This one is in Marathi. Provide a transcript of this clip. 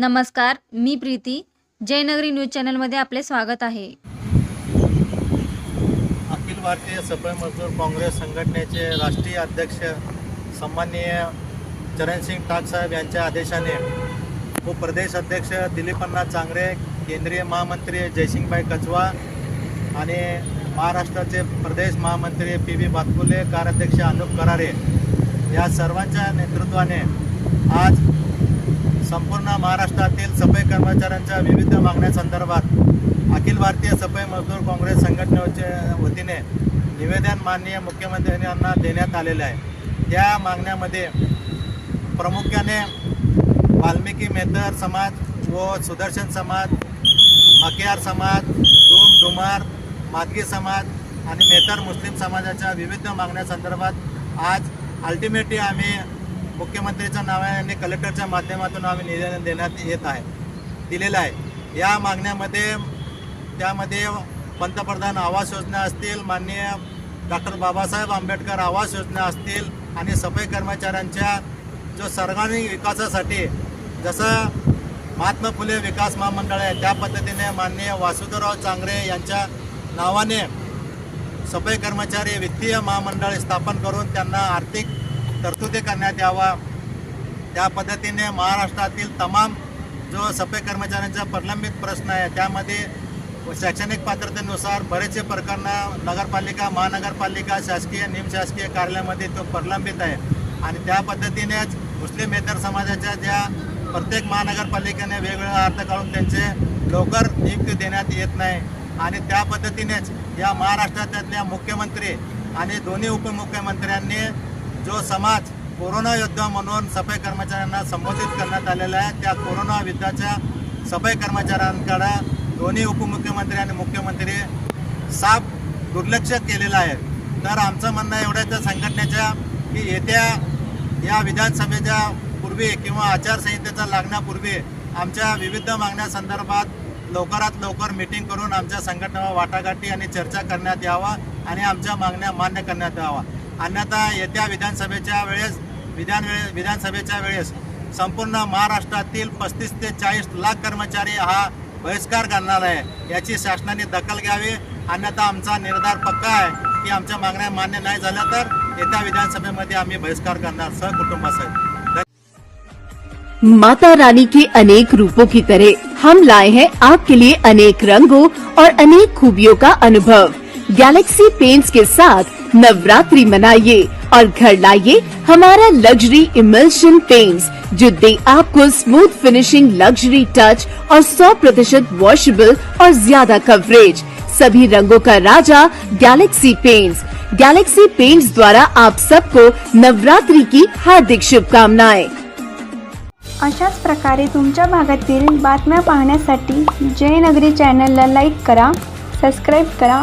नमस्कार मी प्रीती. जयनगरी न्यूज चॅनलमध्ये आपले स्वागत आहे. अखिल भारतीय सफाई मजदूर काँग्रेस संघटनेचे राष्ट्रीय अध्यक्ष सन्माननीय चरणसिंग टाकसाहेब यांच्या आदेशाने व प्रदेश अध्यक्ष दिलीपन्ना चांगरे केंद्रीय महामंत्री जयसिंगभाई कचवा आणि महाराष्ट्राचे प्रदेश महामंत्री पी व्ही बातकुले कार्याध्यक्ष अनुप करारे या सर्वांच्या नेतृत्वाने आज संपूर्ण महाराष्ट्रातील सफाई कर्मचाऱ्यांच्या विविध मागण्यासंदर्भात अखिल भारतीय सफाई मजदूर काँग्रेस संघटनेच्या वतीने निवेदन माननीय मुख्यमंत्र्यांना देण्यात आलेले आहे. त्या मागण्यामध्ये प्रामुख्याने वाल्मिकी मेहतर समाज व सुदर्शन समाज मकियार समाज डूम डुमार मादगी समाज आणि मेहतर मुस्लिम समाजाच्या विविध मागण्यासंदर्भात आज अल्टिमेटली आम्ही मुख्यमंत्रीच्या नावाने कलेक्टरच्या माध्यमातून आम्ही निवेदन देण्यात येत आहे दिलेलं आहे. या मागण्यामध्ये त्यामध्ये पंतप्रधान आवास योजना असतील माननीय डॉक्टर बाबासाहेब आंबेडकर आवास योजना असतील आणि सफाई कर्मचाऱ्यांच्या जो सर्वांगीण विकासासाठी जसं महात्मा फुले विकास महामंडळ आहे त्या पद्धतीने माननीय वासुदेवराव चांगरे यांच्या नावाने सफाई कर्मचारी वित्तीय महामंडळ स्थापन करून त्यांना आर्थिक तरतुदी करण्यात यावा. त्या पद्धतीने महाराष्ट्रातील तमाम जो सफाई कर्मचाऱ्यांचा प्रलंबित प्रश्न आहे त्यामध्ये शैक्षणिक पात्रतेनुसार बरेचसे प्रकरणं नगरपालिका महानगरपालिका शासकीय निमशासकीय कार्यालयामध्ये तो प्रलंबित आहे. आणि त्या पद्धतीनेच मुस्लिम मुस्लिमेतर समाजाच्या ज्या प्रत्येक महानगरपालिकेने वेगवेगळा अर्थ काढून त्यांचे लवकर नियुक्ती देण्यात येत नाही. आणि त्या पद्धतीनेच या महाराष्ट्रातल्या मुख्यमंत्री आणि दोन्ही उपमुख्यमंत्र्यांनी जो समाज कोरोना योद्धा म्हणून सफाई कर्मचाऱ्यांना संबोधित करण्यात आलेला आहे त्या कोरोना युद्धाच्या सफाई कर्मचाऱ्यांकडे दोन्ही उपमुख्यमंत्री आणि मुख्यमंत्री साफ दुर्लक्ष केलेलं आहे. तर आमचं म्हणणं एवढं त्या संघटनेच्या की येत्या या विधानसभेच्या पूर्वी किंवा आचारसंहितेचा लागण्यापूर्वी आमच्या विविध मागण्यासंदर्भात लवकरात लवकर मीटिंग करून आमच्या संघटनेवर वाटाघाटी आणि चर्चा करण्यात यावा आणि आमच्या मागण्या मान्य करण्यात यावा अन्यथा येत्या विधानसभेच्या वेळेस विधान वेळे विधानसभेच्या वेळेस संपूर्ण महाराष्ट्रातील पस्तीस ते चाळीस लाख कर्मचारी हा बहिष्कार करणार आहे. याची शासनाने दखल घ्यावी. अन्यथा आमचा निर्धार पक्का आहे की आमच्या मागण्या मान्य नाही झाल्या तर येत्या विधानसभेमध्ये आम्ही बहिष्कार करणार सहकुटुंबासहित. माता रानी के अनेक रूपों की तरह हम लाए हैं आपके लिए अनेक रंगों और अनेक खूबियों का अनुभव। गैलेक्सी पेंट्स के साथ नवरात्रि मनाइए और घर लाइए हमारा लग्जरी इमल्शन पेंट्स जो दे आपको स्मूथ फिनिशिंग लग्जरी टच और 100 प्रतिशत वॉशेबल और ज़्यादा कवरेज सभी रंगों का राजा गैलेक्सी पेंट्स गैलेक्सी पेंट्स द्वारा आप सबको नवरात्रि की हार्दिक शुभकामनाएँ। अशाच प्रकारे तुमच्या भागातील बातम्या पाहण्यासाठी जयनगरी चॅनलला लाईक करा सबस्क्राईब करा